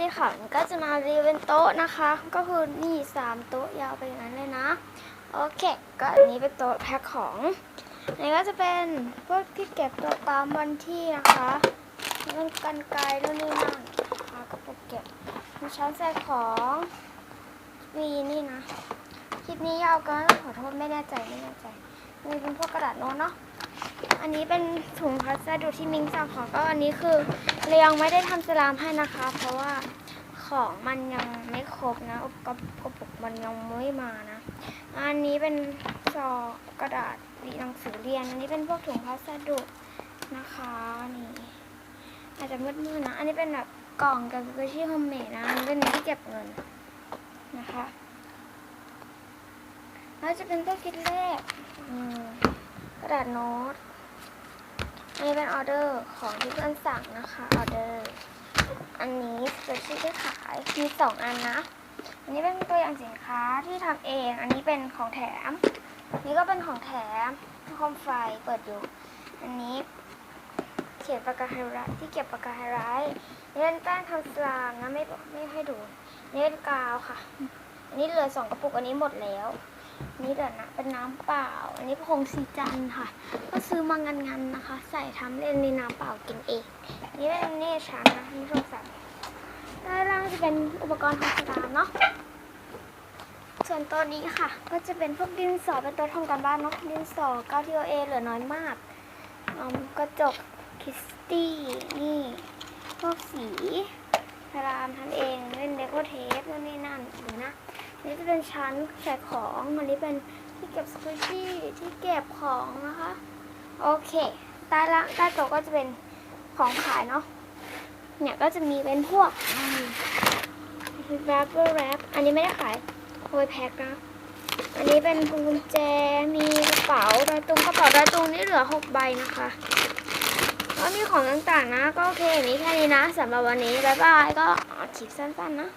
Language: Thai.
ดีค่ะมันก็จะมารีวิวเป็นโต๊ะนะคะ ก็คือนี่สามโต๊ะยาวไปอย่างนั้นเลยนะ โอเค ก็อันนี้เป็นโต๊ะแพ็คของอันนี้ก็จะเป็นพวกที่เก็บตัวตามวันที่นะคะนี่เป็นกันไกลนู่นนี่นั่นนะคะกระปุกเก็บมีชั้นใส่ของมีนี่นะคลิปนี้ยาวเกินขอโทษไม่แน่ใจไม่แน่ใจมีเป็นพวกกระดาษโน้ตเนาะ อันนี้เป็นถุงพัสดุที่มิงสั่งของก็อันนี้คือเรายังไม่ได้ทำสลามให้นะคะ เพราะว่าของมันยังไม่ครบนะอุปกรณ์กระปุกมันยังไม่มานะ อันนี้เป็นซอกระดาษดีหนังสือเรียน อันนี้เป็นพวกถุงพัสดุนะคะนี่อาจจะมืดๆนะ อันนี้เป็นแบบกล่องกับกุชี่โฮมเมดนะอันนี้เป็นที่เก็บเงินนะคะแล้วจะเป็นตัวคิดเลขอืมกระดาษโน้ต อันออเดอร์ของที่เพื่อนสั่งนะคะออเดอร์ อันนี้เป็นชื่ที่ขายมีสองอันนะ อันนี้เป็นตัวอย่างสินค้าที่ทำเอง อันนี้เป็นของแถม นี่ก็เป็นของแถมโคมไฟเปิดอยู่ อันนี้เขียนปากกาไฮไลท์ที่เก็บปากกาไฮไลท์นี่เป็นแป้งทำสลามนะไม่ไม่ให้ดู นี่เป็นกาวค่ะ อันนี้เหลือสองกระปุกอันนี้หมดแล้ว นี่เดี๋ยวนะเป็นน้ำเปล่า อันนี้ผงสีจันค่ะ ก็ซื้อมางานๆนะคะ ใส่ทำเล่นในน้ำเปล่ากินเอง นี่เป็นนี่ชั้นนะที่ชมใส่ด้านล่างจะเป็นอุปกรณ์ทำสลามเนาะ ส่วนตัวนี้ค่ะ ก็จะเป็นพวกดินสอเป็นตัวทำการบ้านเนาะ ดินสอ9 TOA เหลือน้อยมากอมกระจกคิสตี้นี่พวกสีสลามทำเองเล่นเดโกเทปนู่นนี่นั่นดูนะนี่จะ เป็นชั้นแขกของอันนี้เป็นที่เก็บสกุชชี่ที่เก็บของนะคะ โอเคใต้ละใต้โต๊ะก็จะเป็นของขายเนาะเนี่ยก็จะมีเป็นพวกแรปเปอร์แรปอันนี้ไม่ได้ขายโวยแพ็คนะอันนี้เป็นกุญแจมีกระเป๋าดอยตุงกระเป๋าดอยตุงนี่เหลือหกใบนะคะก็มีของต่างๆนะ ก็โอเคนี้แค่นี้นะสำหรับวันนี้บ๊ายบายก็คลิปสั้นๆนะ